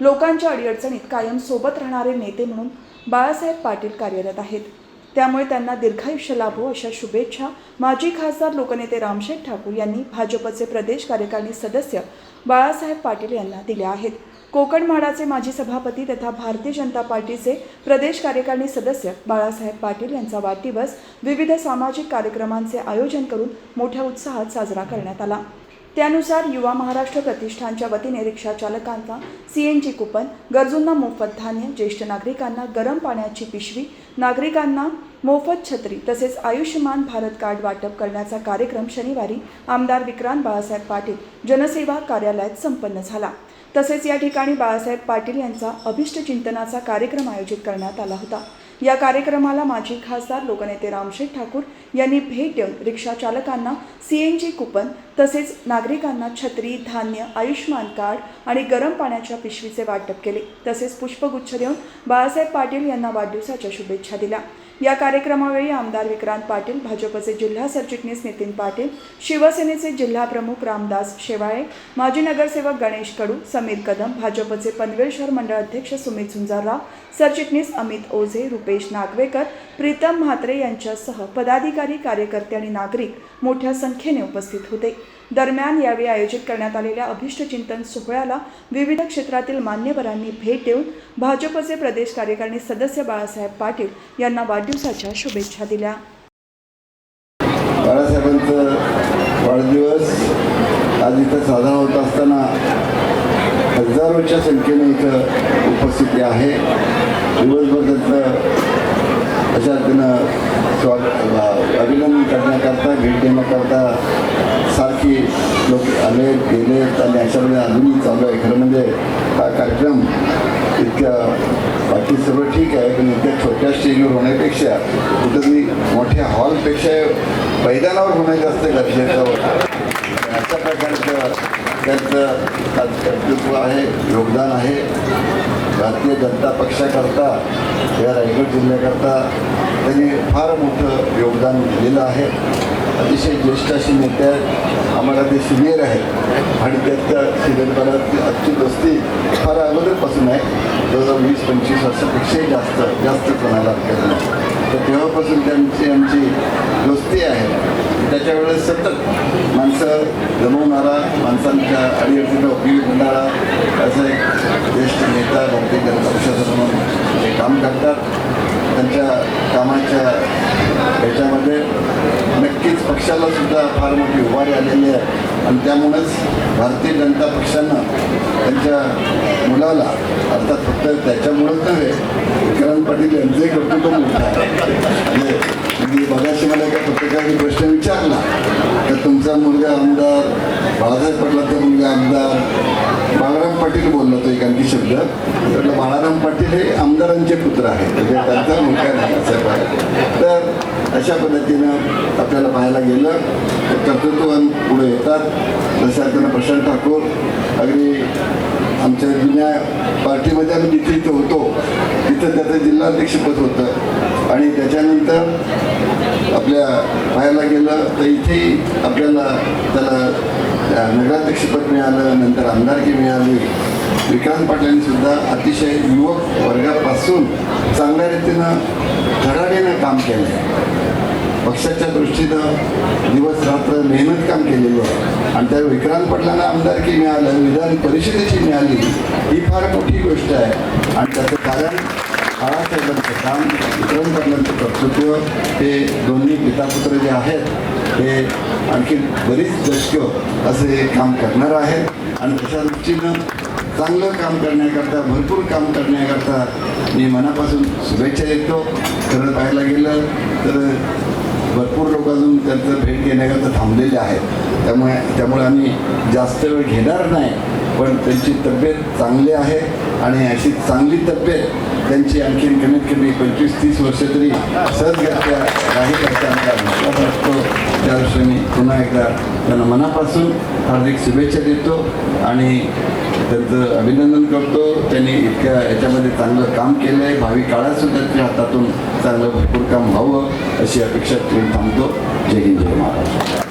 लोकांच्या अडीअडचणीत कायम सोबत राहणारे नेते म्हणून बाळासाहेब पाटील कार्यरत आहेत. त्यामुळे त्यांना दीर्घायुष्य लाभो अशा शुभेच्छा माजी खासदार लोकनेते रामशेठ ठाकूर यांनी भाजपचे प्रदेश कार्यकारिणी सदस्य बाळासाहेब पाटील यांना दिल्या आहेत. कोकण म्हाडाचे माजी सभापती तथा भारतीय जनता पार्टीचे प्रदेश कार्यकारिणी सदस्य बाळासाहेब पाटील यांचा वाढदिवस विविध सामाजिक कार्यक्रमांचे आयोजन करून मोठ्या उत्साहात साजरा करण्यात आला. त्यानुसार युवा महाराष्ट्र प्रतिष्ठानच्या वतीने रिक्षा सी एन जी कुपन गरजूंना मोफत धान्य ज्येष्ठ नागरिकांना गरम पाण्याची पिशवी नागरिकांना मोफत छत्री तसेच आयुष्यमान भारत कार्ड वाटप करण्याचा कार्यक्रम शनिवारी आमदार विक्रांत बाळासाहेब पाटील जनसेवा कार्यालयात संपन्न झाला. तसेच या ठिकाणी बाळासाहेब पाटील यांचा अभिष्ट चिंतनाचा कार्यक्रम आयोजित करण्यात आला होता. या कार्यक्रमाला माजी खासदार लोकनेते रामशेठ ठाकूर यांनी भेट देऊन रिक्षा चालकांना सी एन जी कुपन तसेच नागरिकांना छत्री धान्य आयुष्यमान कार्ड आणि गरम पाण्याच्या पिशवीचे वाटप केले. तसेच पुष्पगुच्छ देऊन बाळासाहेब पाटील यांना वाढदिवसाच्या शुभेच्छा दिल्या. या कार्यक्रमावेळी आमदार विक्रांत पाटील भाजपचे जिल्हा सरचिटणीस नितीन पाटील शिवसेनेचे जिल्हा प्रमुख रामदास शेवाळे माजी नगरसेवक गणेश कडू समीर कदम भाजपचे पनवेल शहर मंडळ अध्यक्ष सुमित झुंजारराव सरचिटणीस अमित ओझे रुपेश नागवेकर प्रीतम म्हात्रे यांच्यासह पदाधिकारी कार्यकर्ते आणि नागरिक मोठ्या संख्येने उपस्थित होते. दरम्यान यावेळी आयोजित करण्यात आलेल्या अभिष्टचिंतन सोहळ्याला विविध क्षेत्रातील मान्यवरांनी भेट देऊन भाजपचे प्रदेश कार्यकारिणी सदस्य बाळासाहेब पाटील यांना वाढदिवसाच्या शुभेच्छा दिल्या. बाळासाहेबांचं वाढदिवस आज इथं साजरा होत असताना हजारोच्या संख्येने इथं उपस्थिती आहे. दिवसभर त्यांचं अशा त्यानं स्वागत अभिनंदन करण्याकरता भेट देण्याकरता सारखी लोक आले गेले आणि अशामध्ये अजूनही चालू आहे. खरं म्हणजे हा कार्यक्रम इतक्या बाकी सर्व ठीक आहे पण इतक्या छोट्या स्टेजवर होण्यापेक्षा कुठेतरी मोठ्या हॉलपेक्षा मैदानावर होणं जास्त गरजेचं होतं. अशा प्रकारचं त्यांचं कर्तृत्व आहे योगदान आहे. भारतीय जनता पक्षाकरता या रायगड जिल्ह्याकरता त्यांनी फार मोठं योगदान दिलेलं आहे. अतिशय ज्येष्ठ असे नेते आहेत. आम्हाला ते सिनियर आहेत. आणि त्यांच्या सिनियरपणाची आजची दोस्ती फार अगोदरपासून आहे. जवळजवळ वीस पंचवीस वर्षापेक्षाही जास्त जास्त कोणाला हरकत तर तेव्हापासून त्यांची आमची दोस्ती आहे. त्याच्यावेळेस सतत जमवणारा माणसांच्या अडीअडचणीला उपयोगी होणारा असं एक ज्येष्ठ नेता भारतीय जनता पक्षाचं म्हणून ते काम करतात. त्यांच्या कामाच्या ह्याच्यामध्ये नक्कीच पक्षाला सुद्धा फार मोठी उभारी आलेली आहे. आणि त्यामुळेच भारतीय जनता पक्षानं त्यांच्या मुलाला अर्थात फक्त त्याच्यामुळेच नव्हे विक्रांत पाटील यांचंही कर्तृत्व मोठं आहे म्हणजे मी बघाशी मला एका पत्रकाराने प्रश्न विचारला तर तुमचा मुलगा आमदार बाळासाहेब पाटलाचा मुलगा आमदार बाळाराम पाटील बोललो होतो एक शब्द. म्हटलं बाळाराम पाटील हे आमदारांचे पुत्र आहेत. म्हणजे त्यांचा मुलगा नाही असं तर अशा पद्धतीनं आपल्याला पाहायला गेलं. तर कर्तृत्ववान पुढे येतात. जसे त्यांना प्रशांत ठाकूर अगदी आमच्या जुन्या पार्टीमध्ये आम्ही जिथे इथं होतो तिथं त्याचं जिल्हाध्यक्षपद होतं. आणि त्याच्यानंतर आपल्या पाहायला गेलं तर इथेही आपल्याला त्याला नगराध्यक्षपद मिळालं नंतर आमदारकी मिळाली. विक्रांत पाटलांनी सुद्धा अतिशय युवक वर्गापासून चांगल्या रीतीनं धडाडीनं काम केलं आहे पक्षाच्या दृष्टीनं दिवस रात्र मेहनत काम केलेलं आहे. आणि त्या विक्रांत पाटलांना आमदारकी मिळालं विधान परिषदेची मिळाली ही फार मोठी गोष्ट आहे. आणि त्याचं कारण बाळासाहेबांचं काम विक्रम करण्याचं कर्तृत्व हे दोन्ही पितापुत्र जे आहेत हे आणखी बरीच दशक असे हे काम करणार आहेत आणि तशा दृष्टीनं चांगलं काम करण्याकरता भरपूर काम करण्याकरता मी मनापासून शुभेच्छा देतो. खरं पाहायला गेलं तर भरपूर लोक अजून त्यांचं भेट घेण्याकरता थांबलेले आहेत त्यामुळे त्यामुळे आम्ही जास्त वेळ घेणार नाही. पण त्यांची तब्येत चांगली आहे आणि अशी चांगली तब्येत त्यांची आणखीन कमीत कमी पंचवीस तीस वर्ष तरी सहजगत्या काही करता आमचा विश्वास असतो त्या दृष्टीने पुन्हा एकदा त्यांना मनापासून हार्दिक शुभेच्छा देतो आणि त्यांचं अभिनंदन करतो. त्यांनी इतक्या याच्यामध्ये चांगलं काम केलं आहे भावी काळातसुद्धा त्यांच्या हातातून चांगलं भरपूर काम व्हावं अशी अपेक्षा ठेवून थांबतो. जय हिंद जय महाराष्ट्र.